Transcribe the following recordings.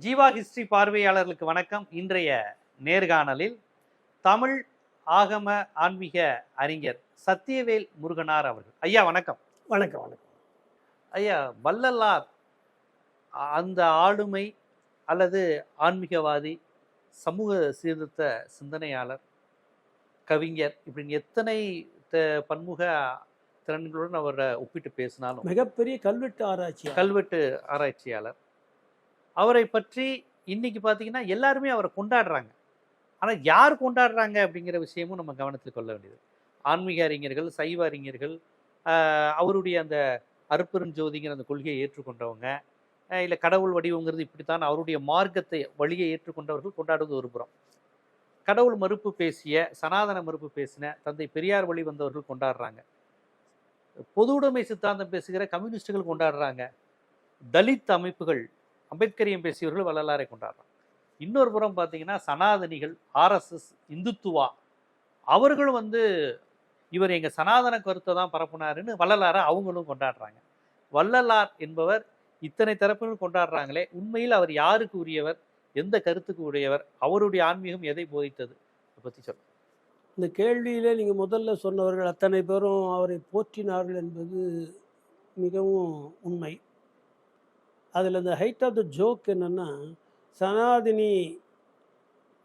Jeeva history பார்வையாளர்களுக்கு வணக்கம். இன்றைய நேர்காணலில் தமிழ் ஆகம ஆன்மீக அறிஞர் சத்தியவேல் முருகனார் அவர்கள். ஐயா வணக்கம். வணக்கம் வணக்கம். ஐயா அ- அந்த ஆளுமை அல்லது ஆன்மீகவாதி சமூக சீர்திருத்த சிந்தனையாளர் கவிஞர் இப்படின்னு எத்தனை பன்முக திறன்களுடன் அவரை ஒப்பிட்டு பேசினாலும் மிகப்பெரிய கல்வெட்டு ஆராய்ச்சி கல்வெட்டு ஆராய்ச்சியாளர். அவரை பற்றி இன்னைக்கு பார்த்தீங்கன்னா எல்லாருமே அவரை கொண்டாடுறாங்க. ஆனால் யார் கொண்டாடுறாங்க அப்படிங்கிற விஷயமும் நம்ம கவனத்தில் கொள்ள வேண்டியது. ஆன்மீக அறிஞர்கள் சைவ அறிஞர்கள் அவருடைய அந்த அருப்பெருஞ்சோதிங்கிற அந்த கொள்கையை ஏற்றுக்கொண்டவங்க இல்லை கடவுள் வடிவங்கிறது இப்படித்தான் அவருடைய மார்க்கத்தை வழியை ஏற்றுக்கொண்டவர்கள் கொண்டாடுவது ஒரு புறம். கடவுள் மறுப்பு பேசிய சனாதன மறுப்பு பேசின தந்தை பெரியார் வழி வந்தவர்கள் கொண்டாடுறாங்க. பொது உடைமை சித்தாந்தம் பேசுகிற கம்யூனிஸ்டுகள் கொண்டாடுறாங்க. தலித் அமைப்புகள் அம்பேத்கரியம் பேசியவர்கள் வள்ளலாரை கொண்டாடுறாங்க இன்னொரு புறம் பார்த்தீங்கன்னா சனாதனிகள் ஆர்எஸ்எஸ் இந்துத்துவா அவர்களும் வந்து இவர் எங்கள் சனாதன கருத்தை தான் பரப்புனாருன்னு வள்ளலாரை அவங்களும் கொண்டாடுறாங்க. வள்ளலார் என்பவர் இத்தனை தரப்பினர் கொண்டாடுறாங்களே உண்மையில் அவர் யாருக்கு உரியவர் எந்த கருத்துக்கு உரியவர் அவருடைய ஆன்மீகம் எதை போதித்தது அதை பற்றி சொல்லுங்கள் இந்த கேள்வியில் நீங்கள் முதல்ல சொன்னவர்கள் அத்தனை பேரும் அவரை போற்றினார்கள் என்பது மிகவும் உண்மை. அதில் இந்த ஹைட் ஆஃப் த ஜோக் என்னென்னா சனாதினி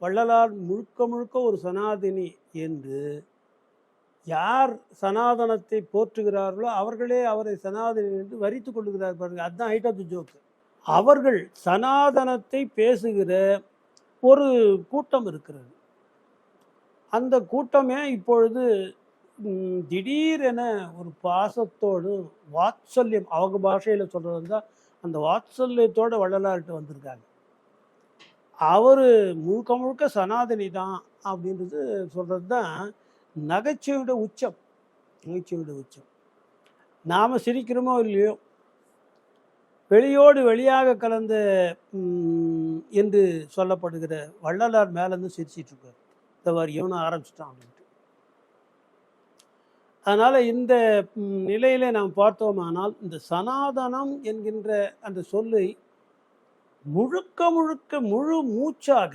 வள்ளலார் முழுக்க முழுக்க ஒரு சனாதினி என்று யார் சனாதனத்தை போற்றுகிறார்களோ அவர்களே அவரை சனாதனி என்று வரித்து கொள்ளுகிறார் பாருங்க. அதுதான் ஹைட் ஆஃப் த ஜோக் அவர்கள் சனாதனத்தை பேசுகிற ஒரு கூட்டம் இருக்கிறது. அந்த கூட்டமே இப்பொழுது திடீரென ஒரு பாசத்தோடும் வாத்சல்யம் அவங்க பாஷையில் சொல்கிறது இருந்தால் அந்த வாத்சல்யத்தோட வள்ளலார்கிட்ட வந்திருக்காங்க. அவர் முழுக்க முழுக்க சனாதனி தான் அப்படின்றது சொல்கிறது தான் நகைச்சுவையோட உச்சம். நகைச்சுவையோட உச்சம். நாம் சிரிக்கிறோமோ இல்லையோ? வெளியோடு வெளியாக கலந்த என்று சொல்லப்படுகிற வள்ளலார் மேலேருந்து சிரிச்சிட்ருக்கார் இந்த மாதிரி இவனும் ஆரம்பிச்சிட்டான் அப்படின்னு. அதனால் இந்த நிலையில் நாம் பார்த்தோமானால் இந்த சனாதனம் என்கின்ற அந்த சொல்லை முழுக்க முழுக்க முழு மூச்சாக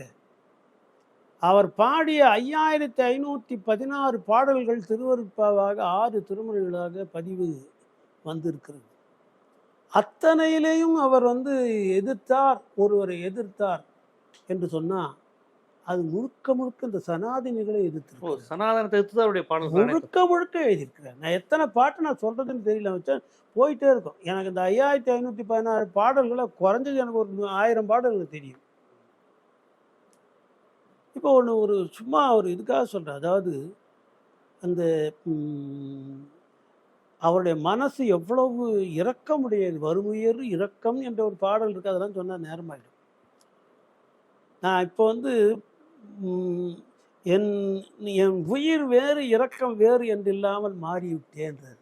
அவர் பாடிய ஐயாயிரத்தி ஐநூற்றி பதினாறு பாடல்கள் திருவருட்பாவாக ஆறு திருமுறைகளாக பதிவு வந்திருக்கிறது. அத்தனையிலேயும் அவர் வந்து எதிர்த்தார் ஒருவரை எதிர்த்தார் என்று சொன்னால் அது முழுக்க முழுக்க இந்த சனாதினிகளை எதிர்த்து சனாதனத்தை எடுத்து அவருடைய பாடல் முழுக்க முழுக்க எழுதியிருக்கிறேன் நான் எத்தனை பாட்டு நான் சொல்றதுன்னு தெரியல வச்சேன் போயிட்டே இருக்கும். எனக்கு இந்த ஐயாயிரத்தி ஐநூற்றி பதினாறு பாடல்களை குறைஞ்சது எனக்கு ஒரு ஆயிரம் பாடல்கள் தெரியும். இப்போ ஒன்று ஒரு சும்மா ஒரு இதுக்காக சொல்கிறேன் அதாவது அந்த அவருடைய மனசு எவ்வளவு இரக்கமுடையது வறுமையர் இரக்கம் என்ற ஒரு பாடல் இருக்குது அதெல்லாம் சொன்னால் நேரமாயிடும். நான் இப்போ வந்து என் என் உயிர் வேறு இரக்கம் வேறு என்றில்லாமல் மாறிவிட்டேன்றார்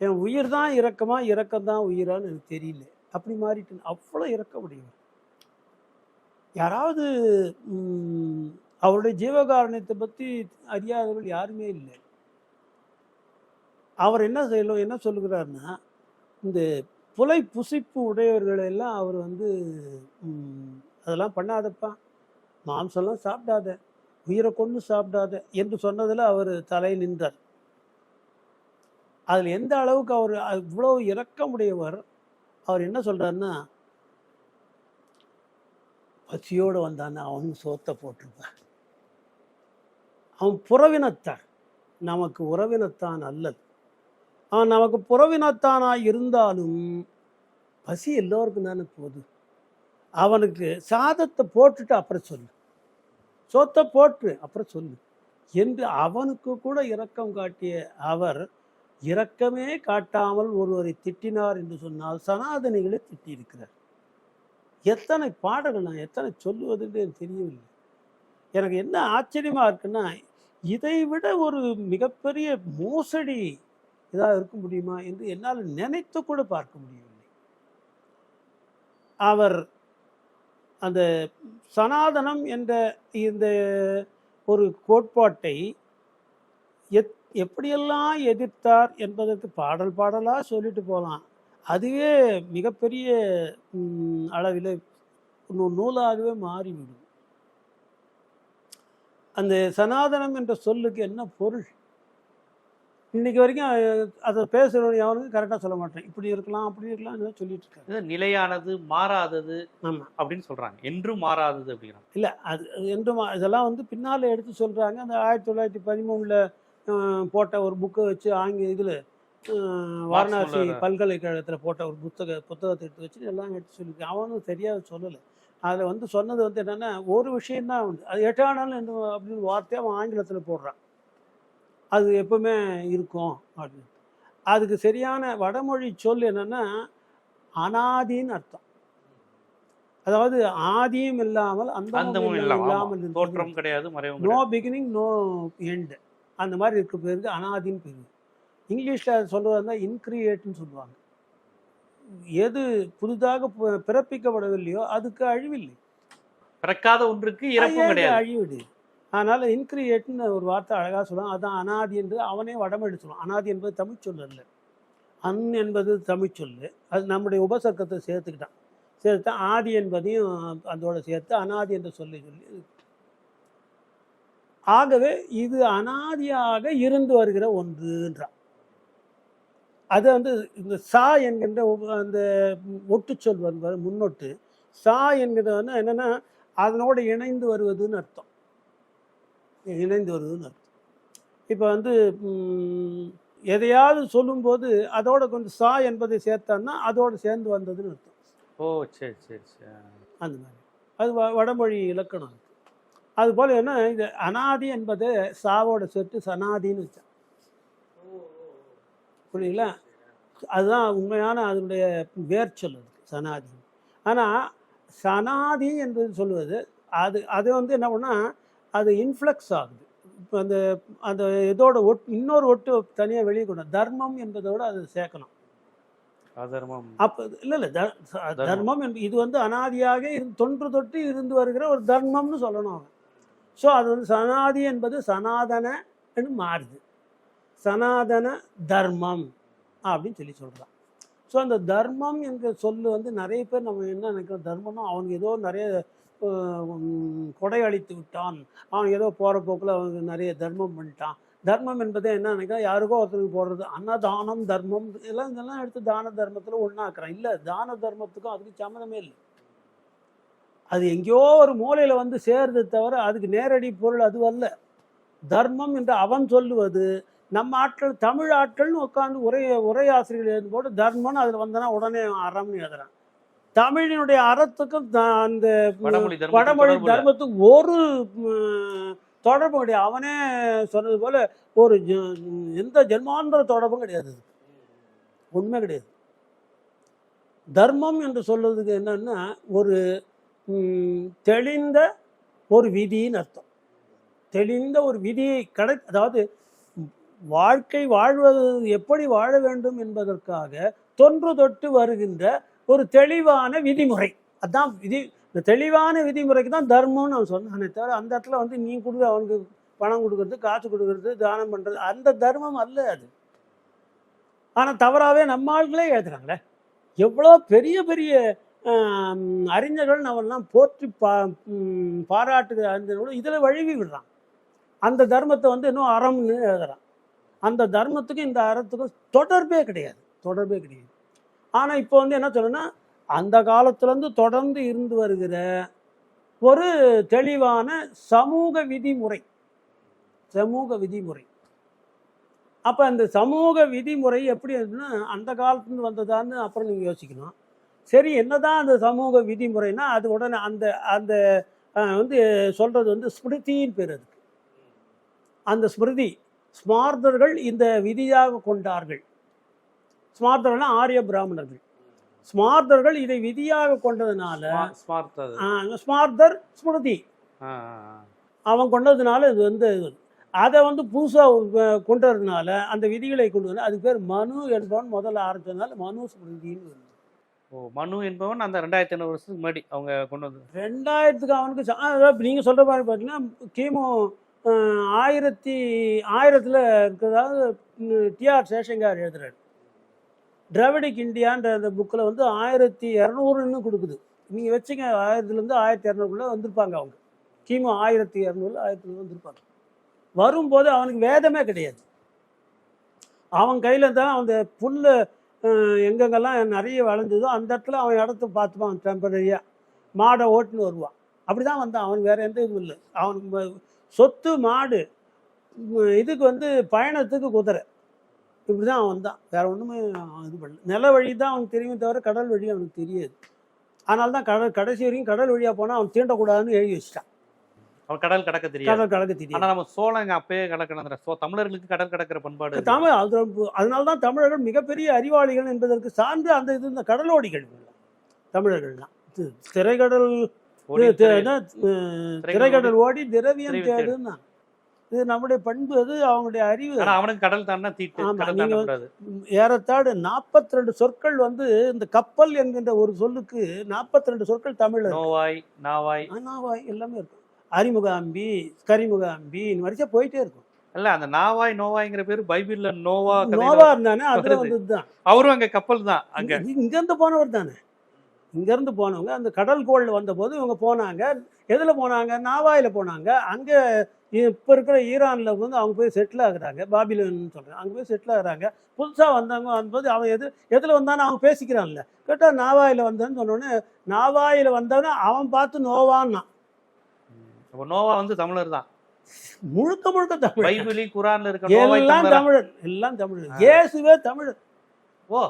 என் உயிர் தான் இரக்கமா இரக்கம் தான் உயிரான்னு எனக்கு தெரியல. அப்படி மாறிட்டேன் அவ்வளோ இறக்க முடியும் யாராவது அவருடைய ஜீவகாரணத்தை பற்றி அறியாதவர்கள் யாருமே இல்லை. அவர் என்ன செய்யலாம் என்ன சொல்லுகிறாருன்னா இந்த புலை புசிப்பு உடையவர்களெல்லாம் அவர் வந்து அதெல்லாம் பண்ணாதப்பா. மாம்சம்லாம் சாப்பிடாத உயிரை கொண்டு சாப்பிடாத என்று சொன்னதில் அவர் தலை நின்றார். அதில் எந்த அளவுக்கு அவர் இவ்வளோ இறக்கமுடையவர் அவர் என்ன சொல்கிறாருன்னா பசியோடு வந்தான்னா அவனும் சோத்தை போட்டிருப்பார். அவன் புறவினத்தான் நமக்கு உறவினத்தான் அல்லது. அவன் நமக்கு புறவினத்தானா இருந்தாலும் பசி எல்லோருக்கும் தானே போதும். அவனுக்கு சாதத்தை போட்டுட்டு அப்புறம் சொல்லு. சோத்தை போட்டு அப்புறம் சொல்லு. என்று அவனுக்கு கூட இரக்கம் காட்டிய அவர் இரக்கமே காட்டாமல் ஒருவரை திட்டினார் என்று சொன்னால் சனாதனிகளை திட்டியிருக்கிறார். எத்தனை பாடல்கள் நான் எத்தனை சொல்லுவதுன்னு எனக்கு தெரியவில்லை. எனக்கு என்ன ஆச்சரியமாக இருக்குன்னா இதை விட ஒரு மிகப்பெரிய மோசடி இதாக இருக்க முடியுமா என்று என்னால் நினைத்து கூட பார்க்க முடியவில்லை. அவர் அந்த சனாதனம் என்ற இந்த ஒரு கோட்பாட்டை எத் எப்படியெல்லாம் எதிர்த்தார் என்பதற்கு பாடல் பாடலாக சொல்லிட்டு போகலாம் அதுவே மிகப்பெரிய அளவில் நூலாகவே மாறிவிடும். அந்த சனாதனம் என்ற சொல்லுக்கு என்ன பொருள்? இன்னைக்கு வரைக்கும் அதை பேசுகிறவன் எவனுக்கும் கரெக்டாக சொல்ல மாட்டேன். இப்படி இருக்கலாம் அப்படி இருக்கலாம் சொல்லிட்டு இருக்காரு. இது நிலையானது மாறாதது ஆமா. அப்படின்னு சொல்றாங்க. என்றும் மாறாதது அப்படிங்கிறாங்க. இல்லை அது அது என்று மா- இதெல்லாம் வந்து பின்னால் எடுத்து சொல்கிறாங்க அந்த ஆயிரத்தி தொள்ளாயிரத்தி பதிமூணில் போட்ட ஒரு புக்கை வச்சு ஆங்கி இதில் வாரணாசி. பல்கலைக்கழகத்தில் போட்ட ஒரு புத்தக புத்தகத்தை எடுத்து வச்சு எல்லாம் எடுத்து சொல்லியிருக்கேன் அவனும் சரியாக சொல்லலை. அதில் வந்து சொன்னது வந்து என்னென்னா ஒரு விஷயம்தான் அது எட்டானாலும் அப்படின்னு வார்த்தையை அவன் ஆங்கிலத்தில் போடுறான். அது எப்பவுமே இருக்கும் அப்படின்னு. அதுக்கு சரியான வடமொழி சொல் என்னென்னா அனாதின்னு அர்த்தம். அதாவது ஆதியும் இல்லாமல் அந்தமும். இல்லாமல். தோற்றம் கிடையாது நோ பிகினிங் நோ எண்ட் அந்த மாதிரி இருக்க பேருக்கு அனாதின்னு பேரு. இங்கிலீஷில் சொல்றதா இன்கிரியேட்னு சொல்லுவாங்க. எது புதிதாக பிறப்பிக்கப்படவில்லையோ அதுக்கு அழிவில்லை. பிறக்காத ஒன்றுக்கு இறப்பும் கிடையாது. அழிவிடு. அதனால் இன்கிரியேட்னு ஒரு வார்த்தை அழகாக சொல்லுவான் அதுதான் அனாதி என்று அவனே வடமொழி சொல்லுவான். அனாதி என்பது தமிழ் சொல் அல்ல. அன் என்பது தமிழ் சொல்லு அது நம்முடைய உபசர்க்கத்தை சேர்த்துக்கிட்டான். சேர்த்து ஆதி என்பதையும் அதோட சேர்த்து அனாதி என்று சொல்லி சொல்லி ஆகவே இது அனாதியாக இருந்து வருகிற ஒன்றுன்றான். அது வந்து இந்த சா என்கின்ற ஒ- அந்த ஒட்டுச்சொல் வந்து முன்னொட்டு. சா என்கிறது வந்து அதனோடு இணைந்து வருவதுன்னு அர்த்தம். இணைந்து வருவதுன்னு அர்த்தம். இப்போ வந்து எதையாவது சொல்லும்போது அதோட கொஞ்சம் சா என்பதை சேர்த்தான்னா அதோடு சேர்ந்து வந்ததுன்னு அர்த்தம். ஓ சரி சரி சரி. அந்த மாதிரி. அது வ- வடமொழி இலக்கணம் அது. அதுபோல் என்ன இது அனாதி என்பதை சாவோட சேர்த்து சனாதின்னு வச்சான் புரியுங்களா அதுதான் உண்மையான அதனுடைய வேர்ச்சொல் அது சனாதி. ஆனால் சனாதி என்று சொல்லுவது அது அது வந்து என்ன பண்ணா அது இன்ஃப்ளக்ஸ் ஆகுது. இப்போ அந்த அந்த இதோட ஒட் இன்னொரு ஒட்டு தனியாக வெளியே கொண்டு. தர்மம் என்பதோட அது சேர்க்கணும். அதர்மம். அப்போ இல்லை இல்லை தர்மம். என்பது இது வந்து அனாதியாக இரு- தொன்று தொட்டு இருந்து வருகிற ஒரு தர்மம்னு சொல்லணும் அவன் ஸோ அது வந்து சனாதி என்பது சனாதன மாறுது. சனாதன தர்மம் அப்படின்னு சொல்லி சொல்கிறான் ஸோ அந்த தர்மம் என்ற சொல்லு வந்து நிறைய பேர் நம்ம என்ன நினைக்கிறோம் தர்மம்னா அவனுக்கு ஏதோ நிறைய கொடை அழித்து விட்டான். அவன் ஏதோ போகிற போக்கில் அவனுக்கு நிறைய தர்மம் பண்ணிட்டான். தர்மம் என்பதே என்ன நினைக்கிறோம் யாருக்கோ ஒருத்தருக்கு போடுறது. அன்னதானம் தர்மம் இதெல்லாம் இதெல்லாம் எடுத்து தான தர்மத்தில் ஒன்றாக்குறான் இல்லை தான தர்மத்துக்கும் அதுக்கு சம்மந்தமே இல்லை. அது எங்கேயோ ஒரு மூலையில் வந்து சேர்றது தவிர அதுக்கு நேரடி பொருள் அது அல்ல. தர்மம் என்று அவன் சொல்லுவது நம்ம ஆட்கள் தமிழ் ஆட்கள்னு உட்காந்து உரை உரையாசிரியர்கள் ஆசிரியர்கள் போட்டு தர்மம்னு அதில் வந்தனா உடனே அறம்னு எழுதுறான். தமிழினுடைய அறத்துக்கும் அந்த வடமொழி தர்மத்துக்கு வடமொழி தொடர்பு இல்ல. தர்மத்துக்கு ஒரு தொடர்பு கிடையாது அவனே சொன்னது போல ஒரு எந்த ஜென்மாந்திர தொடர்பும் கிடையாது. உண்மை கிடையாது தர்மம் என்று சொல்றதுக்கு என்னன்னா ஒரு தெளிந்த ஒரு விதின்னு அர்த்தம் தெளிந்த ஒரு விதியை கடை அதாவது வாழ்க்கை வாழ்வது எப்படி வாழ வேண்டும் என்பதற்காக தொன்று தொட்டு வருகின்ற ஒரு தெளிவான விதிமுறை. அதான் விதி இந்த தெளிவான விதிமுறைக்கு தான் தர்மம்னு அவன் சொன்னானே தவிர அந்த இடத்துல வந்து நீ கொடுக்க அவனுக்கு பணம் கொடுக்கறது காசு கொடுக்கறது தானம் பண்ணுறது அந்த தர்மம் அல்ல அது. ஆனால் தவறாகவே நம்ம ஆட்களே எழுதுறாங்களே. எவ்வளோ பெரிய பெரிய அறிஞர்கள் நம்மெல்லாம் போற்றி பா பாராட்டு பாராட்டுகிற அறிஞர்களோட இதில் வழுவி விடுறான். அந்த தர்மத்தை வந்து இன்னும் அறம்னு எழுதுறான். அந்த தர்மத்துக்கும் இந்த அறத்துக்கும் தொடர்பே கிடையாது. தொடர்பே கிடையாது. ஆனால் இப்போ வந்து என்ன சொல்லணும்னா அந்த காலத்துலேருந்து தொடர்ந்து இருந்து வருகிற ஒரு தெளிவான சமூக விதிமுறை. சமூக விதிமுறை. அப்போ அந்த சமூக விதிமுறை எப்படி இருக்குன்னா அந்த காலத்துலேருந்து வந்ததான்னு அப்புறம் நீங்கள் யோசிக்கணும். சரி என்னதான் அந்த சமூக விதிமுறைனா அது உடனே அந்த அந்த வந்து சொல்கிறது வந்து ஸ்மிருதின்னு பேர் அதுக்கு. அந்த ஸ்மிருதி ஸ்மார்தர்கள் இந்த விதியாக கொண்டார்கள். ஸ்மார்த்தர்கள்னா ஆரிய பிராமணர்கள் ஸ்மார்த்தர்கள் இதை விதியாக கொண்டதுனால ஸ்மார்த்தர் ஸ்மிருதி. அவன் கொண்டதுனால இது வந்து. அதை வந்து புதுசாக கொண்டதுனால அந்த விதிகளை கொண்டு வந்து அதுக்கு பேர் மனு என்பவன் முதல்ல ஆரம்பிச்சதுனால மனு ஸ்மிருதின்னு. ஓ மனு என்பவன் அந்த ரெண்டாயிரத்தி ஐநூறு வருஷத்துக்கு முன்னாடி அவங்க கொண்டு வந்து ரெண்டாயிரத்துக்கு அவனுக்கு நீங்கள் சொல்கிற மாதிரி பார்த்தீங்கன்னா கிமு ஆயிரத்தி ஆயிரத்தில் இருக்கிறதாவது டிஆர் சேஷங்கார் எழுதுறாரு டிராவிடிக் இந்தியான்ற அந்த புக்கில் வந்து ஆயிரத்தி இரநூறுன்னு கொடுக்குது. நீங்கள் வச்சுங்க ஆயிரத்துலேருந்து ஆயிரத்தி இரநூறுக்குள்ளே வந்திருப்பாங்க அவங்க. கிமு ஆயிரத்தி இரநூறு ஆயிரத்தி வந்திருப்பாங்க. வரும்போது அவனுக்கு வேதமே கிடையாது. அவன் கையில் தான் அந்த புல் எங்கெங்கெல்லாம் நிறைய விளைஞ்சதோ அந்த இடத்துல அவன் இடத்த பார்த்துப்பான் டெம்பரரியாக மாடை ஓட்டுன்னு வருவான். அப்படி தான் வந்தான். அவனுக்கு வேறு எந்த இதுவும் இல்லை. அவனுக்கு சொத்து மாடு இதுக்கு வந்து பயணத்துக்கு குதிரை. இப்படி தான் அவன் வந்தான் வேற ஒன்றுமே இது பண்ணல. நில வழி தான் அவனுக்கு தெரியும் தவிர கடல் வழி அவனுக்கு தெரியாது. அதனால தான் கடல் கடைசி வரைக்கும் கடல் வழியாக போனால் அவன் தீண்டக்கூடாதுன்னு எழுதி வச்சிட்டான். அவன் கடல் கடக்க தெரியாது. கடல் கடக்க தெரியாது. ஆனா நம்ம சோழங்க அப்பயே கடக்கணும் சோ தமிழர்களுக்கு கடல் கடக்கிற பண்பாடு. தமிழ் அது அதனால தான் தமிழர்கள் மிகப்பெரிய அறிவாளிகள் என்பதற்கு சான்று அந்த இது இந்த கடலோடிகள். தமிழர்கள் தான் திரைக்கடல் திரைக்கடல் ஓடி திரவியம் திரவியம் தேடு. தேடுன்னா. இது நம்முடைய பண்பு அது அவங்களுடைய அறிவு. அவனுக்கு கடல் தாண்டா தீட்டு. ஏறத்தாடு 42 சொற்கள் வந்து இந்த கப்பல் என்கின்ற ஒரு சொல்லுக்கு 42 சொற்கள் தமிழ்ல இருக்கு. நோவாய். நாவாய் நாவாய் எல்லாமே இருக்கும். அறிமுகாம்பி கரிமுகாம்பி இந்த வரிசை போயிட்டே இருக்கும். இல்ல அந்த நாவாய் நோவாய்ங்கிற பேரு பைபிள்ல நோவா நோவா இருந்தானே அதுல. வந்ததுதான் அவரும் அங்க கப்பல் தான் அங்க. இங்க- இருந்து போனவர் தானே. இங்க இருந்து போனவங்க அந்த கடல் கோள் வந்தபோது இவங்க போனாங்க. எதுல போனாங்க? நாவாயில போனாங்க. அங்க இப்ப இருக்கிற ஈரான்ல வந்து அவங்க போய் செட்டில் ஆகுறாங்க. பாபிலோன் சொல்றேன் அங்க போய் செட்டில் ஆகுறாங்க. புதுசா வந்தவங்க வந்தபோது அவன் எது எதுல வந்தான்னு அவங்க பேசிக்கிறான்ல. கேட்டா நாவாயில வந்தேன்னு சொன்னோடனே நாவாயில வந்தவன அவன் பார்த்து நோவான்னா அப்ப நோவா வந்து தமிழர் தான். முழுக்க முழுக்க தமிழ் பைபிளி குரான்ல இருக்க எல்லாம் தமிழர்? தமிழர். எல்லாம் தமிழர். இயேசுவே தமிழ் ஓ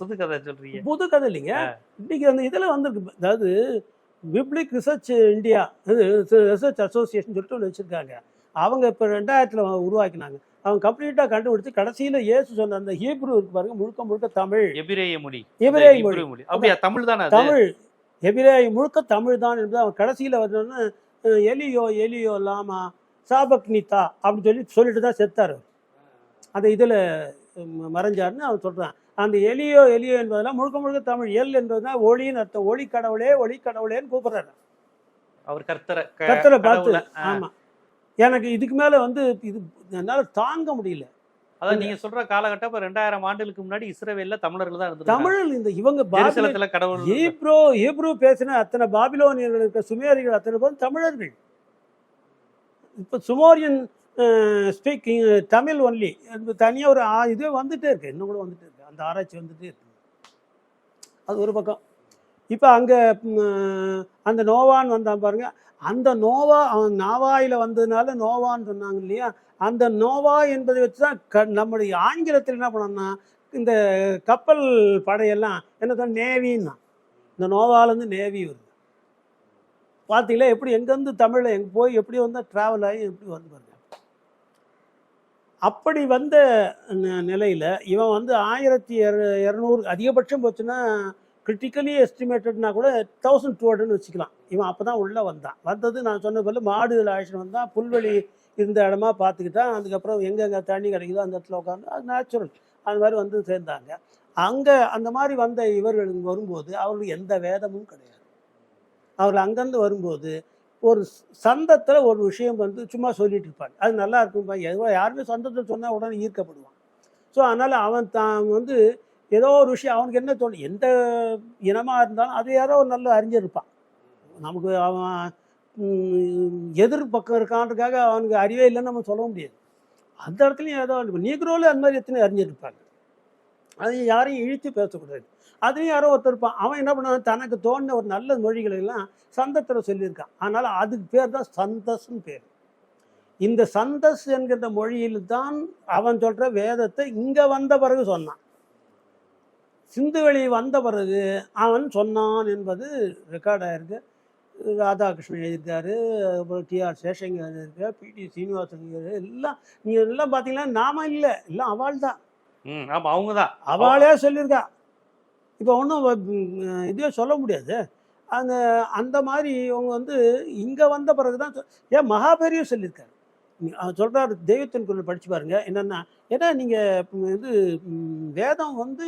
புது கதை சொல்றீங்க. புது கதை இல்லைங்க. இன்னைக்கு அந்த இதில் வந்திருக்கு. அதாவது public research India research association சொல்லிட்டு ஒன்று வச்சுருக்காங்க. அவங்க இப்போ ரெண்டாயிரத்தில் உருவாக்கினாங்க. அவங்க கம்ப்ளீட்டாக கண்டுபிடிச்சு கடைசியில் இயேசு சொன்ன அந்த ஹீப்ரு இருக்கு பாருங்க முழுக்க முழுக்க தமிழ். எபிரேய மொழி. எபிரேய மொழி. அப்படியா தமிழ் தானே தமிழ். எபிரேய முழுக்க தமிழ் தான் என்பது அவன் கடைசியில் வந்தோடனே அஹ், எலியோ எலியோ லாமா சாபக்னிதா அப்படின்னு சொல்லி சொல்லிட்டு தான் செத்தார். அந்த இதில் மறைஞ்சாருன்னு அவன் சொல்கிறான் அந்த எலியோ எலியோ என்பதெல்லாம் முழுக்க முழுக்க தமிழ். எல் என்பதுனா ஒளின்னு அர்த்தம். ஒளி கடவுளே ஒளி கடவுளேன்னு கூப்பிடுறாரு. அவர் கர்த்தரை கர்த்தரை பார்த்து. ஆமா. எனக்கு இதுக்கு மேல வந்து இது என்னால தாங்க முடியல. அதான் நீங்க சொல்ற காலகட்டம் இப்ப ரெண்டாயிரம் ஆண்டுகளுக்கு முன்னாடி இஸ்ரவேல்ல தமிழர்கள் தான் இருந்தாங்க தமிழ் இந்த இவங்க பாபிலோ ஜெருசலத்துல கடவுள் ஹீப்ரோ ஹீப்ரூ பேசின அத்தனை பாபிலோனியர்கள் இருக்க சுமேரிகள் அத்தனை பேரும் தமிழர்கள். இப்போ சுமோரியன் ஸ்பீக்கிங் தமிழ் ஒன்லி தனியாக ஒரு இது வந்துட்டே இருக்கு. இன்னும் கூட வந்துட்டே இருக்கு. அந்த ஆராய்ச்சி வந்துட்டே இருக்கு. அது ஒரு பக்கம். இப்போ அங்கே அந்த நோவான்னு வந்தான் பாருங்க. அந்த நோவா அவன் நாவாயில் வந்ததுனால நோவான்னு சொன்னாங்க இல்லையா? அந்த நோவா என்பதை வச்சு தான் க நம்முடைய ஆங்கிலத்தில் என்ன பண்ணோம்னா இந்த கப்பல் படையெல்லாம் என்ன சொன்ன நேவின்னா. இந்த நோவாலேருந்து நேவி வருது. பார்த்தீங்களா? எப்படி எங்கேருந்து தமிழில் எங்கே போய் எப்படி வந்தால் ட்ராவல் ஆகி எப்படி வந்து பாருங்க. அப்படி வந்த ந- இவன் வந்து ஆயிரத்தி இரநூறு அதிகபட்சம் போச்சுன்னா கிரிட்டிக்கலி எஸ்டிமேட்டட்னா கூட தௌசண்ட் டூ ஹண்ட்ரட்னு வச்சுக்கலாம். இவன் அப்போ தான் உள்ளே வந்தான். வந்தது நான் சொன்ன போல மாடுகள் அழைச்சிட்டு வந்தான் புல்வெளி இருந்த இடமா பார்த்துக்கிட்டான் அதுக்கப்புறம் எங்கெங்கே தண்ணி கிடைக்குதோ அந்த இடத்துல உட்காந்து அது நேச்சுரல் அது மாதிரி வந்து சேர்ந்தாங்க. அங்கே அந்த மாதிரி வந்த இவர்கள் வரும்போது அவர்களுக்கு எந்த வேதமும் கிடையாது. அவர்கள் அங்கேருந்து வரும்போது ஒரு சந்தத்தில் ஒரு விஷயம் வந்து சும்மா சொல்லிட்டு இருப்பாங்க அது நல்லா இருக்கும்பா எதுவோ யாருமே சந்தத்தில் சொன்னால் உடனே ஈர்க்கப்படுவான். ஸோ அதனால் அவன் தான் வந்து ஏதோ ஒரு விஷயம் அவனுக்கு என்ன தோணும் எந்த இனமாக இருந்தாலும் அது யாரோ ஒரு நல்ல அறிஞர் இருப்பான். நமக்கு அவன் எதிர் பக்கம் இருக்கான்றக்காக அவனுக்கு அறிவே இல்லைன்னு நம்ம சொல்ல முடியாது. அந்த இடத்துலையும் ஏதோ நீக்ரோவில் அந்த மாதிரி எத்தனை அறிஞர் இருப்பாங்க? அது யாரையும் இழுத்து பேசக்கூடாது. அதுலேயும் யாரோ ஒருத்தர் இருப்பான். அவன் என்ன பண்ணுவான்? தனக்கு தோணின ஒரு நல்ல மொழிகளை எல்லாம் சந்தத்தில் சொல்லியிருக்கான். அதனால் அதுக்கு பேர் தான் சந்தஸ்ன்னு பேர். இந்த சந்தஸ் என்கிற மொழியில் தான் அவன் சொல்கிற வேதத்தை இங்கே வந்த பிறகு சொன்னான். சிந்துவெளி வந்த பிறகு அவன் சொன்னான் என்பது ரெக்கார்ட் ஆயிருக்கு. ராதாகிருஷ்ணன் எழுதியிருக்காரு அப்புறம் டிஆர் சேஷங்க எழுதியிருக்காரு பிடி சீனிவாசன் எல்லாம் நீங்கள் எல்லாம் பார்த்தீங்கன்னா நாம இல்லை எல்லாம் அவள் தான் ம், ஆமா அவங்கதான். அவளே சொல்லியிருக்கா. இப்போ ஒன்றும் இதுவே சொல்ல முடியாது. அந்த அந்த மாதிரி இவங்க வந்து இங்கே வந்த பிறகு தான் ஏன் மகாபெரியும் சொல்லியிருக்காரு. சொல்கிறார் அவர் சொல்கிறாரு தெய்வத்தின் குரல் படித்து பாருங்க. என்னென்னா ஏன்னா நீங்கள் இது வேதம் வந்து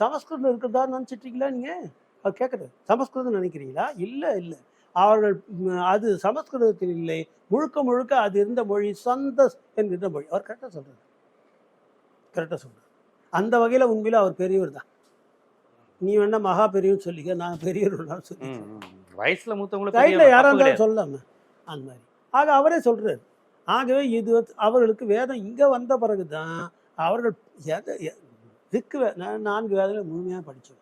சமஸ்கிருதம் இருக்கிறதா நினச்சிட்ருக்கீங்களா நீங்கள் அவர் கேட்குறது சமஸ்கிருதம் நினைக்கிறீங்களா? இல்லை இல்லை. அவர்கள் அது சமஸ்கிருதத்தில் இல்லை. முழுக்க முழுக்க அது இருந்த மொழி சந்தஸ் என்கின்ற மொழி. அவர் கரெக்டாக சொல்கிறார் கரெக்டாக சொல்கிறார் அந்த வகையில் உண்மையில் அவர் பெரியவர் தான். நீ வேணா மகா பெரியவன்னு சொல்லிக்க நான் பெரியவர்களாம் சொல்லி. வயசுல மூத்தவங்களுக்கு கையில் பெரிய யாரா தப்பு கிடையாது. இருந்தாலும் சொல்லாம அந்த மாதிரி. ஆக அவரே சொல்றாரு. ஆகவே இது அவர்களுக்கு வேதம் இங்கே வந்த பிறகு தான் அவர்கள் எதை எ- திக்கு வே- நான் நான்கு வேதங்களை முழுமையாக படித்தேன்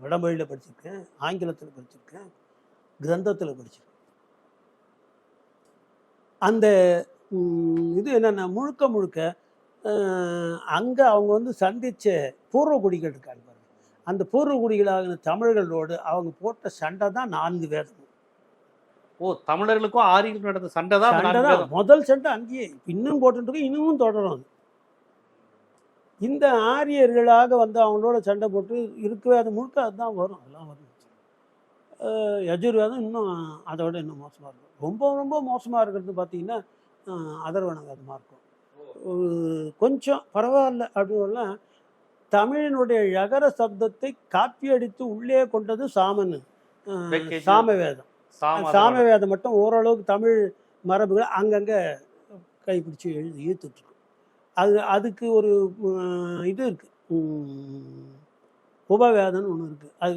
வடமொழியில் படிச்சிருக்கேன் ஆங்கிலத்தில் படிச்சிருக்கேன் கிரந்தத்தில் படிச்சிருக்கேன். அந்த இது என்னென்னா முழுக்க முழுக்க அங்கே அவங்க வந்து சந்தித்த பூர்வகுடிகள் இருக்காங்க பாருங்க. அந்த பூர்வகுடிகளாகின தமிழர்களோடு அவங்க போட்ட சண்டை தான் நான்கு வேதம். ஓ தமிழர்களுக்கும் ஆரியர்களுக்கும் நடந்த சண்டை தான் சண்டை தான். முதல் சண்டை அங்கேயே. இன்னும் போட்டுருக்கு இன்னமும் தொடரும் இந்த ஆரியர்களாக வந்து அவங்களோட சண்டை போட்டு இருக்கவே அது முழுக்க அதுதான் வரும். அதெல்லாம் வரும். யஜுர்வேதம் இன்னும் அதோட இன்னும் மோசமாக இருக்கும். ரொம்ப ரொம்ப மோசமாக இருக்கிறது பார்த்தீங்கன்னா அதர்வனகரமாக இருக்கும். ஒரு கொஞ்சம் பரவாயில்ல அப்படின்னா தமிழினுடைய யகர சப்தத்தை காப்பி அடித்து உள்ளே கொண்டது சாமனு. சாமவேதம். சாம சாமவேதம் மட்டும் ஓரளவுக்கு தமிழ் மரபுகளை அங்கங்கே கைப்பிடிச்சு எழுதி ஈர்த்துட்ருக்கு. அது அதுக்கு ஒரு இது இருக்குது உபவேதம்னு ஒன்று இருக்குது அது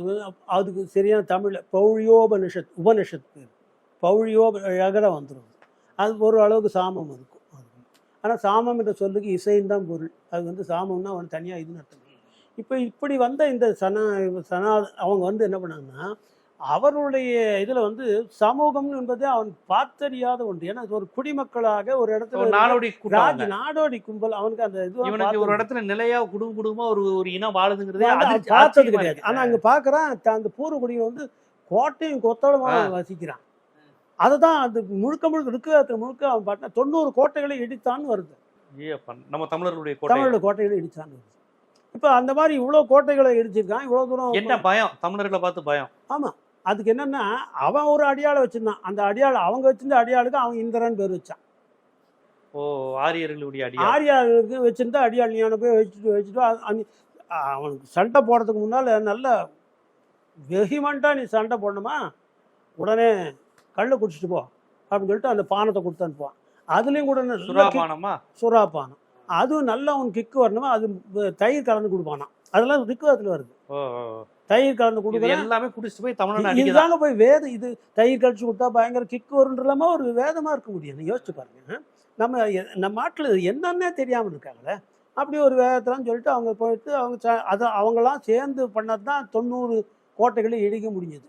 அதுக்கு சரியான தமிழில் பௌழியோபனிஷத் உபனிஷத் பேர். பௌழியோப யகரம் வந்துடும் அது ஒரு அளவுக்கு சாமம் இருக்கும் ஆனால் சாமம் என்ற சொல்லுக்கு இசைன்னு தான் பொருள் அது வந்து சாமம்னா அவன் தனியாக இதுன்னு அர்த்தம் இப்போ இப்படி வந்த இந்த சனா சனா அவங்க வந்து என்ன பண்ணாங்கன்னா அவருடைய இதில் வந்து சமூகம் என்பது அவன் பார்த்தறியாத ஒன்று ஏன்னா ஒரு குடிமக்களாக ஒரு இடத்துல நாடோடி ராஜ். நாடோடி கும்பல் அவனுக்கு அந்த இது ஒரு இடத்துல நிலையா குடும்ப குடும்பமா ஒரு ஒரு இனம் வாழுதுங்கிறதே பார்த்தது கிடையாது இருக்கு. ஆனா அங்க பாக்குறான் த- அந்த பூர்வகுடியை வந்து கோட்டையும் கொத்தளமா ஆ. வசிக்கிறான் அதுதான் அது முழுக்க முழுக்க ருக்கு முழுக்க அவன் பாட்டினா தொண்ணூறு கோட்டைகளை இடித்தான்னு வருது. நம்ம தமிழர்களுடைய தமிழோட கோட்டைகளை வருது. இப்ப அந்த மாதிரி இவ்வளவு கோட்டைகளை இடிச்சிருக்கான் இவ்வளவு தூரம் என்ன பயம்? தமிழர்களை பார்த்து பயம். ஆமா. அதுக்கு என்னன்னா அவன் ஒரு அடியாளை வச்சிருந்தான். அந்த அடியாள் அவங்க வச்சிருந்த அடியாளுக்கு அவன் இந்திரன் பேர் வச்சான். ஓ ஆரியர்களுடைய அடியா ஆரியாளுக்கு வச்சிருந்தா அடியாள் நீ அவனை போய் வச்சுட்டு வச்சுட்டு அவனுக்கு சண்டை போடுறதுக்கு முன்னால் நல்ல வெஹிமெண்ட்டாக நீ சண்டை போடணுமா? உடனே கல்லை குடிச்சிட்டு போ அப்படின்னு சொல்லிட்டு அந்த பானத்தை கொடுத்து அனுப்புவான். அதுலேயும் கூட சுறாபானமா? சுறா பானம் அதுவும் நல்லா அவனுக்கு கிக்கு வரணுமா? அது தயிர் கலந்து கொடுப்பானா அதெல்லாம் ரிக்குவத்தில் வருது. தயிர் கலந்து இது கொடுக்குறேன். எல்லாமே குடிச்சிட்டு போய் அடிக்குதான் இதுதாங்க போய் வேதம் இது தயிர் கழிச்சு கொடுத்தா பயங்கர கிக்கு வருன்றலாமா? ஒரு வேதமாக இருக்க முடியும். யோசிச்சு பாருங்க. நம்ம நம்ம நாட்டில் என்னன்னே தெரியாமல் இருக்காங்களே? அப்படி ஒரு வேதத்தெல்லாம் சொல்லிட்டு அவங்க போயிட்டு அவங்க அதை அவங்களாம் சேர்ந்து பண்ணது தான் தொண்ணூறு கோட்டைகளை இடிக்க முடிஞ்சது.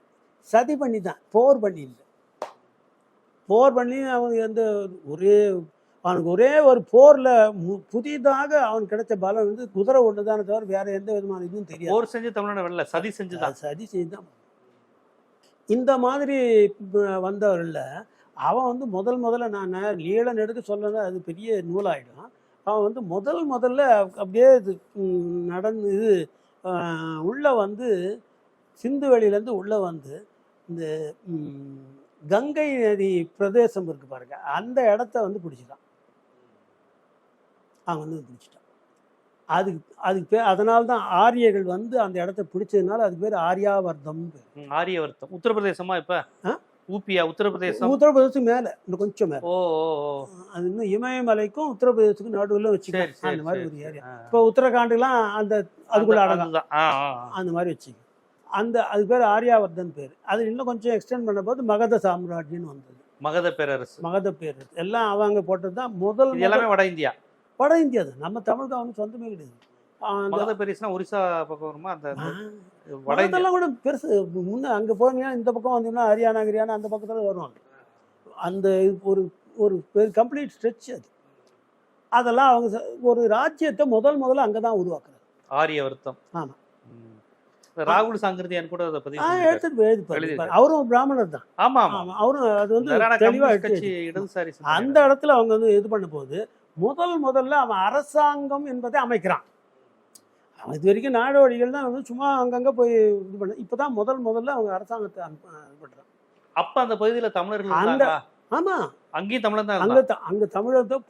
சதி பண்ணி தான் போர் பண்ணி இல்லை போர் பண்ணி அவங்க வந்து ஒரே அவனுக்கு ஒரே ஒரு போரில் புதிதாக அவனுக்கு கிடைச்ச பலம் வந்து குதிரை ஒன்று தானே தவிர வேற எந்த விதமான இதுவும் தெரியாது. போர் செஞ்சு தமிழனை வரல சதி செஞ்சுதான். அது சதி செய்தான் இந்த மாதிரி வந்தவர்களில் அவன் வந்து முதல் முதல்ல நான் லீலன் எடுக்க சொல்லணும் அது பெரிய நூலாயிடும். அவன் வந்து முதல் முதல்ல அப்படியே இது நடந்து இது உள்ள வந்து சிந்து வெளியிலேருந்து உள்ள வந்து இந்த கங்கை நதி பிரதேசம் இருக்கு பாருங்க. அந்த இடத்த வந்து பிடிச்சிட்டான். அவன் வந்து பிடிச்சிட்டான். அதுக்கு அதுக்கு பேர் அதனால தான் ஆரியர்கள் வந்து அந்த இடத்த பிடிச்சதுனால அதுக்கு பேர் ஆரியாவர்தம் பேர். ஆரியவர்த்தம் உத்தரப்பிரதேசமா இப்ப? ஆ? ஊப்பியா உத்தரப்பிரதேசம்? உத்தரப்பிரதேசம் மேலே இன்னும் கொஞ்சம் மேலே. ஓ அது இன்னும் இமயமலைக்கும் உத்தரப்பிரதேசத்துக்கும் நடுவில் சரி அந்த மாதிரி ஒரு ஏரியா. இப்போ உத்தரகாண்டுலாம் அந்த அதுக்குள்ள அடங்கும். அந்த மாதிரி வச்சுக்க அந்த அது பேர் ஆரியாவர்தன் பேர். அது இன்னும் கொஞ்சம் எக்ஸ்டெண்ட் பண்ணும்போது மகத சாம்ராஜ்யம்னு வந்தது. மகத பேரரசு. மகத பேர் எல்லாம் அவங்க போட்டது தான் முதல் எல்லாமே வட இந்தியா. வட இந்தியா தான். நம்ம தமிழுக்கு அவனுக்கு சொந்தமே கிடையாது. மகத பேரரசுனா ஒரிசா பக்கம் வருமா? அந்த ஆ, வட இந்தியா. மகதெல்லாம் கூட பெருசு. முன்ன அங்கே போனீங்கன்னா இந்த பக்கம் வந்தீங்கன்னா ஹரியானா ஹரியானா அந்த பக்கத்தில் வரும் அந்த ஒரு ஒரு கம்ப்ளீட் ஸ்ட்ரெச் அது. அதெல்லாம் அவங்க ஒரு ராஜ்யத்தை முதல் முதல்ல அங்கே தான் உருவாக்குறாங்க. ஆரியவர்த்தம். ஆமா. ம். ராகுல் சாங்கிருதியான் கூட அதை பத்தி எழுதி. எழுதியிருக்காரு. அவரும் பிராமணர் தான் ஆமா ஆமா அவரும் அது வந்து எடுத்து எழுதி. இடதுசாரி அந்த. இடத்துல அவங்க வந்து இது பண்ண போது முதல் முதல்ல அவன் அரசாங்கம் என்பதை அமைக்கிறான் அவன் இது வரைக்கும் நாடோடிகள் தான் வந்து சும்மா அங்கங்கே போய் இது பண்ண இப்போதான் முதல் முதல்ல அவங்க அரசாங்கத்தை இது பண்றாங்க அப்ப அந்த பகுதியில தமிழர்கள் அந்த-? ஆமா அங்கேயும் தமிழன் தான் அங்க அங்க தமிழர் தான்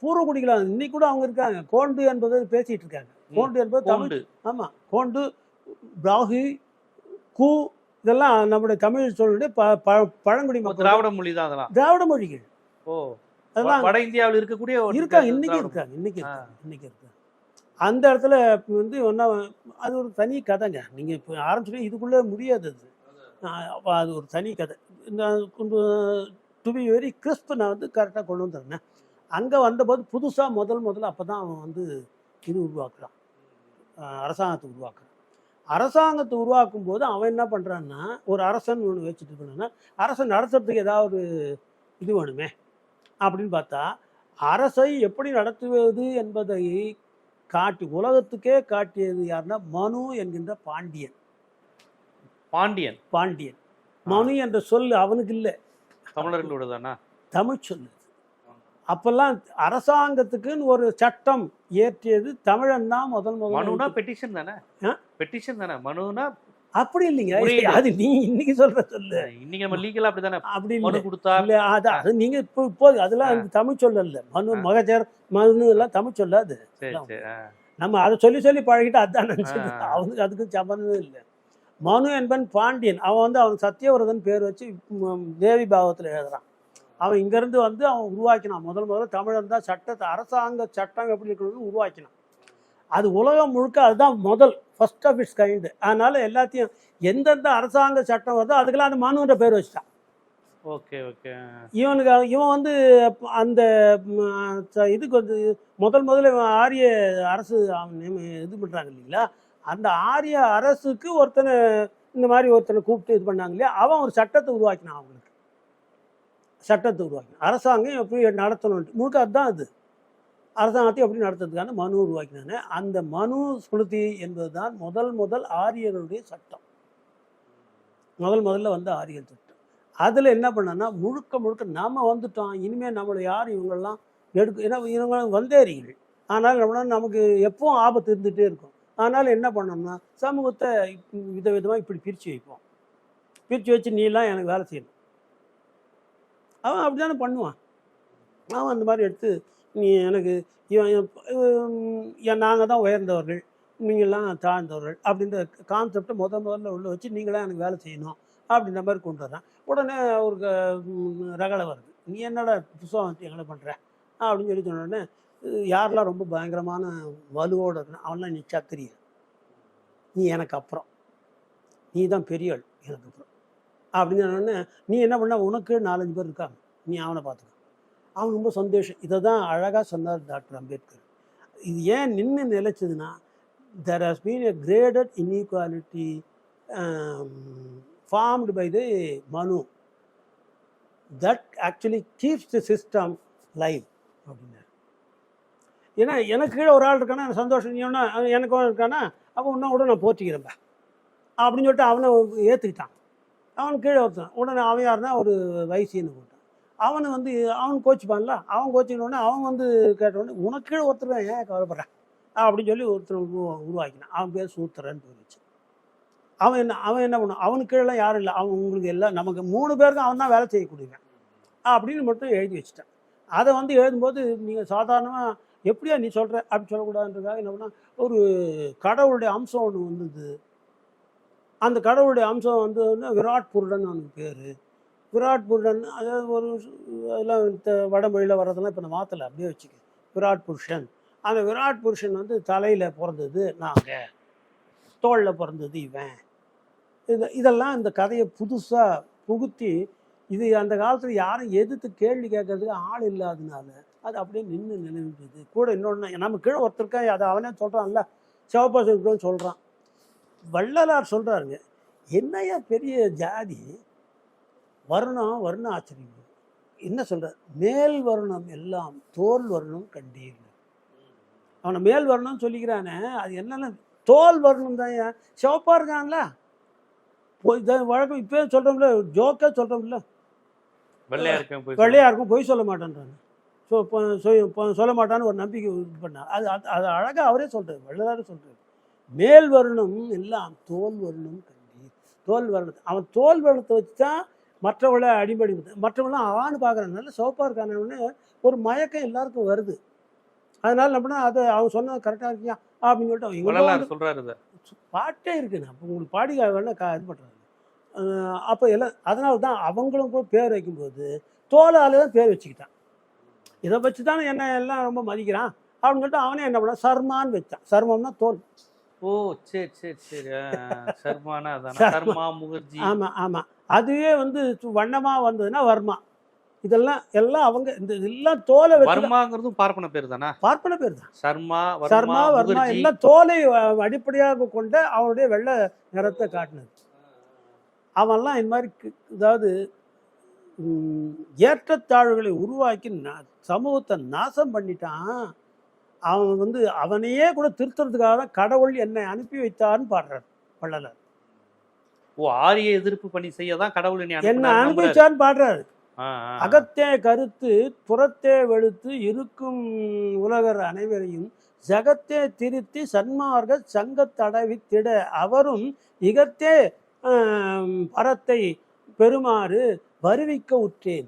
இன்னைக்கு கூட அவங்க இருக்காங்க கோண்டு என்பது பேசிட்டு இருக்காங்க கோண்டு என்பது தமிழ் ஆமா கோண்டு பிராகி கூ இதெல்லாம் நம்முடைய தமிழ் சொல்லுடைய ப பழங்குடி மக்கள். திராவிட மொழி தான் அதெல்லாம். திராவிட மொழிகள். ஓ அதெல்லாம் வட இந்தியாவில் இருக்கக்கூடிய இருக்காங்க இன்னைக்கு இருக்காங்க இன்னைக்கு. இருக்காங்க இன்னைக்கு இருக்காங்க அந்த இடத்துல வந்து ஒன்றா அது ஒரு தனி கதைங்க. நீங்கள் இப்போ ஆரம்பிச்சுட்டு இதுக்குள்ளே முடியாது அது. அது ஒரு தனி கதை. நான் கொஞ்சம் டு பி வெரி கிறிஸ்ப் நான் வந்து கரெக்டாக கொண்டு வந்துருந்தேன் அங்கே வந்தபோது புதுசாக முதல் முதல்ல அப்போ தான் அவன் வந்து இது உருவாக்குறான். அரசாங்கத்தை உருவாக்குறான். அரசாங்கத்தை உருவாக்கும் போது அவன் என்ன பண்ணுறான்னா ஒரு அரசன் ஒன்று வச்சுட்டு பண்ணா அரசன் நடத்துறதுக்கு ஏதாவது இது வேணுமே அப்படின்னு பார்த்தா அரசை எப்படி நடத்துவது என்பதை காட்டி உலகத்துக்கே காட்டியது யாருன்னா மனு என்கின்ற பாண்டியன். பாண்டியன். பாண்டியன். மனு என்ற சொல் அவனுக்கு இல்லை. தமிழர்களோட தானா தமிழ் சொல்லு. அப்பெல்லாம் அரசாங்கத்துக்குன்னு ஒரு சட்டம் இயற்றியது தமிழன் தான் முதல் முதல் பெட்டிஷன் தானே? பெட்டிஷன் தானே? மனுனா அப்படி இல்லைங்க. அது நீ இன்னைக்கு சொல்ற சொல்லு. இன்னைக்கு நம்ம லீகலா அப்படிதானே? அப்படி மனு கொடுத்தா? இல்ல அது அது நீங்க இப்போ இப்போ அதெல்லாம் தமிழ் சொல்ல இல்ல மனு. மகஜர் மனு எல்லாம் தமிழ் சரி ஆ. நம்ம அதை சொல்லி சொல்லி பழகிட்டு அதான் நினைச்சது ஆ. அவனுக்கு அதுக்கு சம்மந்தமே இல்லை. மனு என்பன் பாண்டியன். அவன் வந்து அவன் சத்தியவிரதன் பேர் வச்சு தேவி பாவத்தில் எழுதுறான். அவன் இங்கேருந்து வந்து அவன் உருவாக்கினான். முதல் முதல்ல தமிழன் தான் சட்டத்தை அரசாங்க சட்டம் எப்படி இருக்கணும்னு உருவாக்கினான். அது உலகம் முழுக்க அதுதான் முதல் ஃபர்ஸ்ட் ஆஃப் இட்ஸ் கைண்டு அதனால எல்லாத்தையும் எந்தெந்த அரசாங்க சட்டம் வருதோ அதுக்கெல்லாம் அந்த மனுன்ற பேர் வச்சுட்டான். Okay okay. இவனுக்கு இவன் வந்து அந்த இதுக்கு வந்து முதல் முதல்ல இவன் ஆரிய அரசு அவன் நியம- இது பண்ணுறாங்க இல்லைங்களா? அந்த ஆரிய அரசுக்கு ஒருத்தனை இந்த மாதிரி ஒருத்தனை கூப்பிட்டு இது பண்ணாங்க இல்லையா? அவன் ஒரு சட்டத்தை உருவாக்கினான் அவங்களுக்கு. சட்டத்தை உருவாக்கினான். அரசாங்கம் எப்படி நடத்தணும்ட்டு முழுக்க அதுதான் அது. அரசாங்கத்தை எப்படி நடத்துறதுக்கான மனு உருவாக்கினானே அந்த மனு ஸ்மிருதி என்பது தான் முதல் முதல் ஆரியர்களுடைய சட்டம். முதல் முதல்ல வந்த ஆரியர் சட்டம். அதில் என்ன பண்ணனா முழுக்க முழுக்க நாம் வந்துட்டோம். இனிமேல் நம்மளை யார் இவங்கெல்லாம் எடுக்க ஏன்னா இவங்க வந்தேறிகள் ஆனால் நம்மளால நமக்கு எப்பவும் ஆபத்து இருந்துகிட்டே இருக்கும். ஆனால் என்ன பண்ணோம்னா சமூகத்தை விதவிதமாக இப்படி பிரித்து வைப்போம். பிரித்து வச்சு நீலாம் எனக்கு வேலை செய்யணும். அவன் அப்படி தானே பண்ணுவான். அவன் அந்த மாதிரி எடுத்து நீ எனக்கு இவன் நாங்கள் தான் உயர்ந்தவர்கள் நீங்களாம் தாழ்ந்தவர்கள் அப்படின்ற கான்செப்டை முத முதல்ல உள்ள வச்சு நீங்களாம் எனக்கு வேலை செய்யணும் அப்படின்ற மாதிரி கொண்டு வர்றான். உடனே அவருக்கு ரகலை ரகளை வருது. நீ என்னடா புதுசாக வந்து எங்களை பண்ணுற அப்படின்னு சொல்லி சொன்ன உடனே யாரெல்லாம் ரொம்ப பயங்கரமான வலுவோடு இருக்கணும் அவன்லாம் நீ சக்கரிய. நீ எனக்கு அப்புறம். நீ தான் பெரிய ஆள் எனக்கு அப்புறம். அப்படின்னு சொன்ன உடனே நீ என்ன பண்ண? உனக்கு நாலஞ்சு பேர் இருக்காங்க. நீ அவனை பார்த்துக்க. அவன் ரொம்ப சந்தோஷம். இதை தான் அழகாக சொன்னார் டாக்டர் அம்பேத்கர். இது ஏன் நின்று நிலைச்சதுன்னா there has been a graded inequality formed by the Manu that actually keeps the system live அப்படின்னாரு. ஏன்னா எனக்கு கீழே ஒரு ஆள் இருக்கானா எனக்கு சந்தோஷம் நீ ஒன்றா எனக்கு ஒன்று இருக்கானா அப்போ இன்னும் கூட நான் போற்றிக்கிறேன்பா அப்படின்னு சொல்லிட்டு அவனை ஏற்றுக்கிட்டான் அவன் கீழே ஒருத்தான். உடனே அவன் யாருன்னா ஒரு வைசியன்னு போட்டான். அவனை வந்து அவன் கோச்சிப்பான்ல அவன் கோச்சிக்கணுடனே அவன் வந்து கேட்டவுடனே உனக்கு கீழே ஒருத்தர் ஏன் கவலைப்படுறேன் அப்படின்னு சொல்லி ஒருத்தர் உருவா உருவாக்கினான். அவன் பேர் சூத்திரன்னு பேர் வச்சு. அவன் என்ன அவன் என்ன பண்ணான் அவனுக்கு கீழே யாரும் இல்லை. அவன் உங்களுக்கு எல்லாம் நமக்கு மூணு பேருக்கும் அவன் தான் வேலை செய்யக்கூடியவன். அப்படின்னு மட்டும் எழுதி வச்சுட்டான். அதை வந்து எழுதும்போது நீங்கள் சாதாரணமாக எப்படியா நீ சொல்கிற அப்படி சொல்லக்கூடாதுன்றதுக்காக என்ன பண்ணால் ஒரு கடவுளுடைய அம்சம் ஒன்று வந்தது. அந்த கடவுளுடைய அம்சம் வந்து விராட் புருடன் அவனுக்கு பேர். விராட் புருடன் அதாவது ஒரு அதெல்லாம் இந்த வடமொழியில் வர்றதெல்லாம் இப்போ நான் மாற்றலை அப்படியே வச்சுக்க. விராட் புருஷன். அந்த விராட் புருஷன் வந்து தலையில் பிறந்தது நாங்கள் தோளில் பிறந்தது இவன். இது இதெல்லாம் இந்த கதையை புதுசாக புகுத்தி இது அந்த காலத்தில் யாரும் எதிர்த்து கேள்வி கேட்கறதுக்கு ஆள் இல்லாதனால அது அப்படியே நின்று நினைவுது கூட இன்னொன்று நம்ம கீழே ஒருத்தருக்கா அதை அவனே சொல்கிறான்ல சிவபாசன் சொல்கிறான் வள்ளலார் சொல்கிறாருங்க என்னையா பெரிய ஜாதி? வருணம் வருண ஆச்சரியம். என்ன சொல்கிறார் மேல் வருணம் எல்லாம் தோல் வருணம் கண்டீர். அவனை மேல் வரணும்னு சொல்லிக்கிறானே அது என்னென்ன தோல் வரணும் தான் சிவப்பாக இருக்கான்ல? போய் வழக்கம் இப்போ சொல்கிறோம்ல ஜோக்காக சொல்கிறோம்ல வெள்ளையா இருக்கும் பொய் சொல்ல மாட்டேன்றாங்க ஸோ சொல்ல மாட்டான்னு ஒரு நம்பிக்கை இது பண்ணார் அது அது அழகாக அவரே சொல்கிறார் வள்ளலாரும் சொல்கிறார் மேல் வருணம் எல்லாம் தோல் வருணம் கண்டி தோல் வருணத்தை அவன் தோல் வருணத்தை வச்சு தான் மற்றவளை அடிபடி மற்றவங்களாம் அவான்னு பார்க்குறதுனால சிவப்பாக இருக்கானவொடனே ஒரு மயக்கம் எல்லாருக்கும் வருது. அதனால நம்மனா அதை அவன் சொன்னது கரெக்டாக இருக்கியா? அப்படின்னு சொல்லிட்டு இதை. பாட்டே அப்போ உங்களுக்கு பாடி வேணா கா இது பண்ணுறாங்க அப்போ எல்லாம் அதனால தான் அவங்களும் கூட பேர் வைக்கும்போது தோலால தான் பேர் வச்சுக்கிட்டான். இதை வச்சு தானே என்ன எல்லாம் ரொம்ப மதிக்கிறான். அப்படின்னு சொல்லிட்டு அவனே என்ன பண்ண சர்மான்னு வச்சான். சர்மம்னா தோல். ஓ சரி சரி சரி. சர்மானா சர்மா. முகர்ஜி. ஆமா ஆமா. அதுவே வந்து வண்ணமா வந்ததுன்னா வர்மா. இதெல்லாம் எல்லாம் அவங்க இந்த இதெல்லாம் தோலை வச்சு வர்மாங்கிறதும் பார்ப்பன பேர் தானா? பார்ப்பன பேர் தான். சர்மா சர்மா வர்மா எல்லாம் தோலை அடிப்படையாக கொண்ட அவனுடைய வெள்ளை நிறத்தை காட்டினது. அவன்லாம் இந்த மாதிரி அதாவது ஏற்றத்தாழ்வுகளை உருவாக்கி சமூகத்தை நாசம் பண்ணிட்டான். அவன் வந்து அவனையே கூட திருத்துறதுக்காக தான் கடவுள் என்னை அனுப்பி வைத்தார்னு பாடுறார் வள்ளலார். ஓ ஆரிய எதிர்ப்பு பணி செய்ய தான் கடவுள் என்னை என்னை அனுப்பினார் அனுப்பி நம்புறாரு. வச்சான்னு பாடுறாரு. அகத்தே கருத்து புறத்தே வெளுத்து இருக்கும் உலகர் அனைவரையும் ஜகத்தே திருத்தி சன்மார்க்க சங்கத்தடவித்திட அவரும் இகத்தே பரத்தை பெறுமாறு வருவிக்க உற்றேன்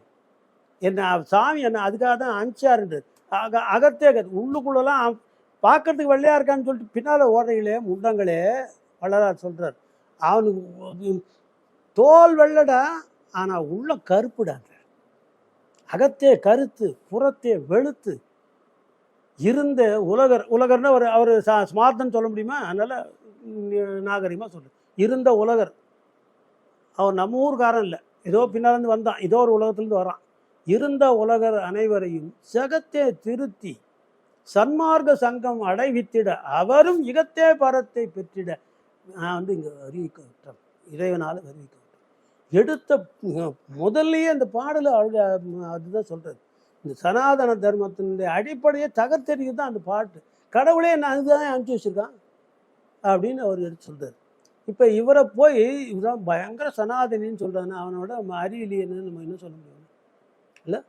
என்ன சாமி என்ன அதுக்காக தான் அனுப்பிச்சாருன்றது அக அகத்தே கருத்து உள்ளுக்குள்ளெல்லாம் பார்க்கறதுக்கு வெள்ளையா இருக்கான்னு சொல்லிட்டு பின்னால் ஓடுறீங்களே முண்டங்களே வள்ளலார் சொல்றார் அவனுக்கு தோல் வெள்ளடா ஆனால் உள்ள கருப்புடாங்க அகத்தே கருத்து புறத்தே வெளுத்து. இருந்த உலகர் உலகர்னா ஒரு அவர் ஸ்மார்ட்னு சொல்ல முடியுமா? அதனால் நாகரிகமாக சொல்லு இருந்த உலகர். அவர் நம்ம ஊர்காரன் இல்லை. ஏதோ பின்னாலேருந்து வந்தான். ஏதோ ஒரு உலகத்துலேருந்து வரான். இருந்த உலகர் அனைவரையும் ஜகத்தே திருத்தி சன்மார்க்க சங்கம் அடைவித்திட அவரும் இகத்தே பரத்தை பெற்றிட நான் வந்து இங்கே அறிவிக்க விட்டேன் இறைவனால் அறிவிக்க விட்டேன் எடுத்த முதல்லையே அந்த பாடல் அதுதான் சொல்கிறது இந்த சனாதன தர்மத்தினுடைய அடிப்படையை தகர்த்தெறிக்கிறது தான் அந்த பாட்டு. கடவுளே என்ன அதுதான் அனுப்பிச்சி வச்சிருக்கான்? அப்படின்னு அவர் எடுத்து சொல்கிறார் இப்போ இவரை போய் இதுதான் பயங்கர சனாதனின்னு சொல்றான்னு அவனோட நம்ம அறிவிலியன்னு நம்ம என்ன சொல்ல முடியும்? இல்லை?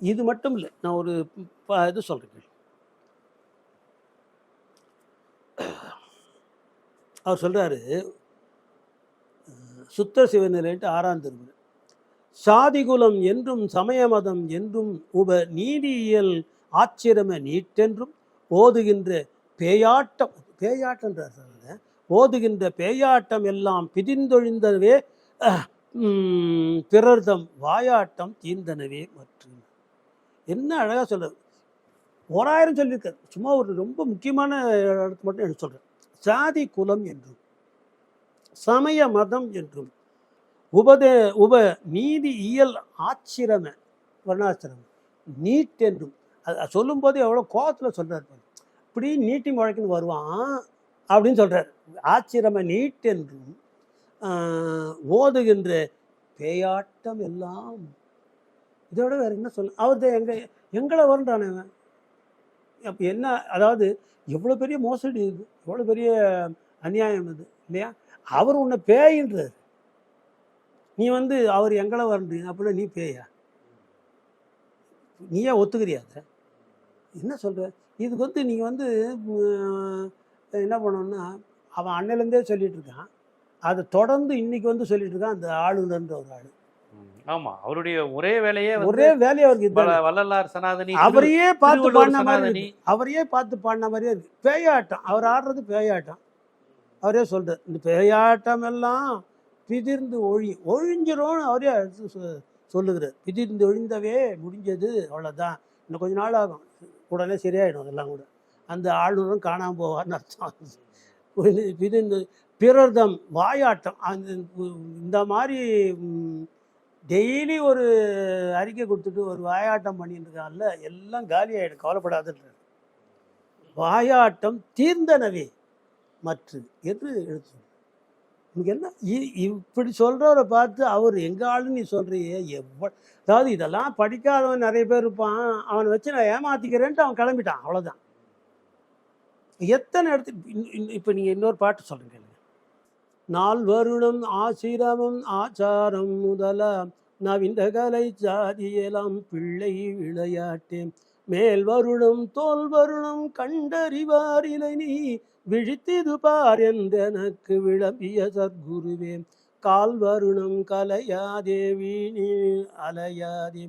இது மட்டும் இல்லை. நான் ஒரு இது சொல்கிறேன் அவர் சொல்கிறாரு சுத்த சிவநிலைன்ட்டு ஆறாம் திருமுறை. சாதிகுலம் என்றும் சமய மதம் என்றும் உப நீதியியல் ஆச்சிரம நீட்டென்றும் ஓதுகின்ற பேயாட்டம் பேயாட்டன்றார் சார் ஓதுகின்ற பேயாட்டம் எல்லாம் பிதிந்தொழிந்தனவே பிறர்தம் வாயாட்டம் தீர்ந்தனவே மற்றும் என்ன அழகாக சொல்ற ஓராயிரம் சொல்லியிருக்காரு. சும்மா ஒரு ரொம்ப முக்கியமான இடத்து மட்டும் எடுத்து சொல்கிறேன் சாதி குலம் என்றும் சமய மதம் என்றும் உபதே உப நீதி இயல் ஆச்சிரம வர்ணாசிரமம் நீட் என்றும். அது சொல்லும்போது எவ்வளோ கோபத்தில் சொல்கிறார் பாரு. இப்படி நீட்டி முழைக்குன்னு வருவான் அப்படின்னு சொல்கிறார் ஆச்சிரம நீட் என்றும் ஓதுகின்ற பேயாட்டம் எல்லாம். இதோட வேறு என்ன சொல்ல அவர் எங்க எங்களை வருன்றானே அப்போ என்ன அதாவது எவ்வளோ பெரிய மோசடி இது எவ்வளோ பெரிய அநியாயம் இது இல்லையா? அவர் உன்னை பேயின்றார். நீ வந்து அவர் எங்களை வரன்றீங்க அப்படின்னா நீ பேயா? நீயே ஒத்துக்கிறியா அதை? என்ன சொல்கிற இதுக்கு வந்து நீ வந்து என்ன பண்ணணும்னா அவன் அண்ணிலேருந்தே சொல்லிகிட்டு இருக்கான். அதை தொடர்ந்து இன்னைக்கு வந்து சொல்லிகிட்டு இருக்கான் அந்த ஆளுநர்ன்ற ஒரு ஆள். ஆமா அவருடைய ஒரே வேலையே ஒரே வேலையை அவருக்கு வள்ளலார் சனாதனி அவரையே பார்த்து பாடின மாதிரி. அவரையே பார்த்து பாடின மாதிரியே இருக்கு. பேயாட்டம் அவர் ஆடுறது பேயாட்டம். அவரே சொல்றார் இந்த பேயாட்டம் எல்லாம் பிதிர்ந்து ஒழி ஒழிஞ்சிரும் அவரே சொல்லுகிறார். பிதிர்ந்து ஒழிந்தவே முடிஞ்சது அவ்வளோதான் இன்னும் கொஞ்ச நாள் ஆகும். உடனே சரியாயிடும் அதெல்லாம் கூட. அந்த ஆளுநரும் காணாம போவார்னு அர்த்தம். பிதி- பிதிர்ந்து பிறர்தம் வாயாட்டம். அந்த இந்த மாதிரி டெய்லி ஒரு அறிக்கை கொடுத்துட்டு ஒரு வாயாட்டம் பண்ணிட்டு இருக்கான்ல எல்லாம் காலி ஆகிடும் கவலைப்படாதுன்ற வாயாட்டம் தீர்ந்தனவே மற்று என்று எழுத்து உனக்கு என்ன? இ- இப்படி சொல்கிறவரை பார்த்து அவர் எங்கள் ஆளுன்னு நீ சொல்கிறியே எவ்வளோ அதாவது இதெல்லாம் படிக்காதவன் நிறைய பேர் இருப்பான் அவனை வச்சு நான் ஏமாத்திக்கிறேன்ட்டு அவன் கிளம்பிட்டான் அவ்வளோதான் எத்தனை இடத்து இன்- இன்- இன்னொரு பாட்டு சொல்கிறீங்க நாள் வருணம் ஆசிரமம் ஆச்சாரம் முதலாம் நவிந்தகலை ஜாதியெல்லாம் பிள்ளை விளையாட்டே. மேல் வருணம் தோல் வருணம் கண்டறிவாரிலை நீ விழித்திது பார் என்றெனக்கு விளம்பிய சத்குருவே. கால் வருணம் கலையாதே வீணி அலையாதே.